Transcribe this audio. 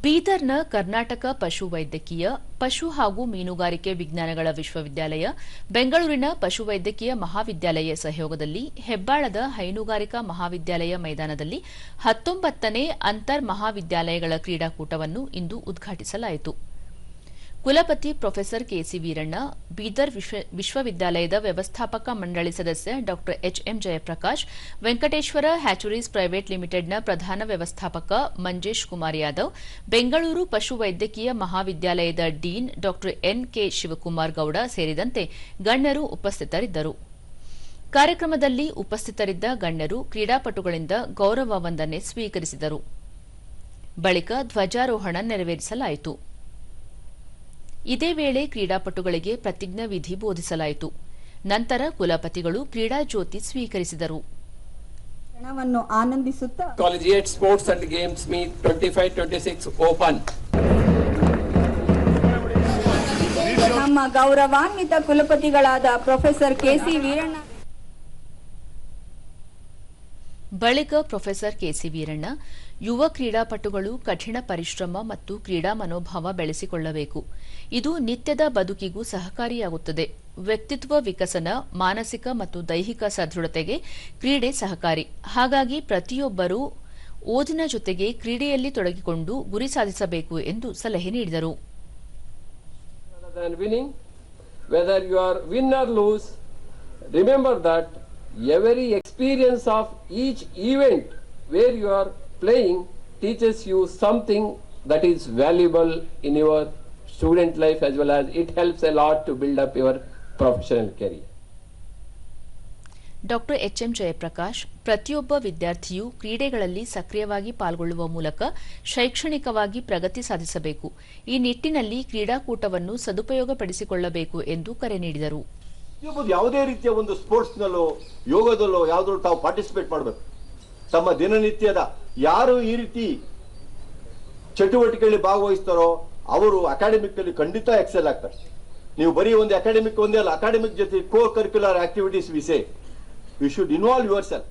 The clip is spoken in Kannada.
ಬೀದರ್ನ ಕರ್ನಾಟಕ ಪಶುವೈದ್ಯಕೀಯ ಪಶು ಹಾಗೂ ಮೀನುಗಾರಿಕೆ ವಿಜ್ಞಾನಗಳ ವಿಶ್ವವಿದ್ಯಾಲಯ, ಬೆಂಗಳೂರಿನ ಪಶುವೈದ್ಯಕೀಯ ಮಹಾವಿದ್ಯಾಲಯ ಸಹಯೋಗದಲ್ಲಿ ಹೆಬ್ಬಾಳದ ಹೈನುಗಾರಿಕಾ ಮಹಾವಿದ್ಯಾಲಯ ಮೈದಾನದಲ್ಲಿ ಹತ್ತೊಂಬತ್ತನೇ ಅಂತರ್ ಮಹಾವಿದ್ಯಾಲಯಗಳ ಕ್ರೀಡಾಕೂಟವನ್ನು ಇಂದು ಉದ್ಘಾಟಿಸಲಾಯಿತು. ಕುಲಪತಿ ಪ್ರೊಫೆಸರ್ ಕೆಸಿ ವೀರಣ್ಣ, ಬೀದರ್ ವಿಶ್ವ- ವಿಶ್ವವಿದ್ಯಾಲಯದ ವ್ಯವಸ್ಥಾಪಕ ಮಂಡಳಿ ಸದಸ್ಯ Dr H M Jayaprakash, Venkateshwara hatcheries private ಲಿಮಿಟೆಡ್ನ ಪ್ರಧಾನ ವ್ಯವಸ್ಥಾಪಕ ಮಂಜೇಶ್ ಕುಮಾರ್ ಯಾದವ್, ಬೆಂಗಳೂರು ಪಶುವೈದ್ಯಕೀಯ ಮಹಾವಿದ್ಯಾಲಯದ ಡೀನ್ ಡಾ ಎನ್ ಕೆ ಶಿವಕುಮಾರ್ ಗೌಡ ಸೇರಿದಂತೆ ಗಣ್ಯರು ಉಪಸ್ಥಿತರಿದ್ದರು. ಕಾರ್ಯಕ್ರಮದಲ್ಲಿ ಉಪಸ್ಥಿತರಿದ್ದ ಗಣ್ಯರು ಕ್ರೀಡಾಪಟುಗಳಿಂದ ಗೌರವ ವಂದನೆ ಸ್ವೀಕರಿಸಿದರು. ಬಳಿಕ ಧ್ವಜಾರೋಹಣ ನೆರವೇರಿಸಲಾಯಿತು. ಇದೇ ವೇಳೆ ಕ್ರೀಡಾಪಟುಗಳಿಗೆ ಪ್ರತಿಜ್ಞಾ ವಿಧಿ ಬೋಧಿಸಲಾಯಿತು. ನಂತರ ಕುಲಪತಿಗಳು ಕ್ರೀಡಾ ಜ್ಯೋತಿ ಸ್ವೀಕರಿಸಿದರು. ಕ್ಷಣವನ್ನು ಆನಂದಿಸುತ್ತಾ Collegiate Sports and Games twenty 25-26 open ನಮ್ಮ ಗೌರವಾನ್ವಿತ ಕುಲಪತಿಗಳಾದ ಪ್ರೊಫೆಸರ್ ಕೆಸಿ ವೀರಣ್ಣ ಬಳಿಕ ಪ್ರೊಫೆಸರ್ ಕೆಸಿ ವೀರಣ್ಣ ಯುವ ಕ್ರೀಡಾಪಟುಗಳು ಕಠಿಣ ಪರಿಶ್ರಮ ಮತ್ತು ಕ್ರೀಡಾ ಮನೋಭಾವ ಬೆಳೆಸಿಕೊಳ್ಳಬೇಕು. ಇದು ನಿತ್ಯದ ಬದುಕಿಗೂ ಸಹಕಾರಿಯಾಗುತ್ತದೆ. ವ್ಯಕ್ತಿತ್ವ ವಿಕಸನ ಮಾನಸಿಕ ಮತ್ತು ದೈಹಿಕ ಸದೃಢತೆಗೆ ಕ್ರೀಡೆ ಸಹಕಾರಿ. ಹಾಗಾಗಿ ಪ್ರತಿಯೊಬ್ಬರೂ ಓದಿನ ಜೊತೆಗೆ ಕ್ರೀಡೆಯಲ್ಲಿ ತೊಡಗಿಕೊಂಡು ಗುರಿ ಸಾಧಿಸಬೇಕು ಎಂದು ಸಲಹೆ ನೀಡಿದರು. Than winning, every experience of each event where you are playing teaches you something that is valuable in your student life as well as it helps a lot to build up your professional career. Dr H M Jayaprakash ಪ್ರತಿಯೊಬ್ಬ ವಿದ್ಯಾರ್ಥಿಯು ಕ್ರೀಡೆಗಳಲ್ಲಿ ಸಕ್ರಿಯವಾಗಿ ಪಾಲ್ಗೊಳ್ಳುವ ಮೂಲಕ ಶೈಕ್ಷಣಿಕವಾಗಿ ಪ್ರಗತಿ ಸಾಧಿಸಬೇಕು ಈ ನಿಟ್ಟಿನಲ್ಲಿ ಕ್ರೀಡಾಕೂಟವನ್ನು ಸದುಪಯೋಗಪಡಿಸಿಕೊಳ್ಳಬೇಕು ಎಂದು ಕರೆ ನೀಡಿದರು ಪ್ರತಿಯೊಬ್ಬರು ಯಾವುದೇ ರೀತಿಯ ಒಂದು ಸ್ಪೋರ್ಟ್ಸ್ನಲ್ಲೋ, ಯೋಗದಲ್ಲೋ ಯಾವುದ್ರೂ ತಾವು ಪಾರ್ಟಿಸಿಪೇಟ್ ಮಾಡಬೇಕು. ತಮ್ಮ ದಿನನಿತ್ಯದ ಯಾರು ಈ ರೀತಿ ಚಟುವಟಿಕೆಯಲ್ಲಿ ಭಾಗವಹಿಸ್ತಾರೋ ಅವರು ಅಕಾಡೆಮಿಕ್ ಅಲ್ಲಿ ಖಂಡಿತ ಎಕ್ಸೆಲ್ ಆಗ್ತಾರೆ. ನೀವು ಬರೀ ಒಂದು ಅಕಾಡೆಮಿಕ್ ಒಂದೇ ಅಲ್ಲ, ಅಕಾಡೆಮಿಕ್ ಜೊತೆ co curricular activities we say you should involve yourself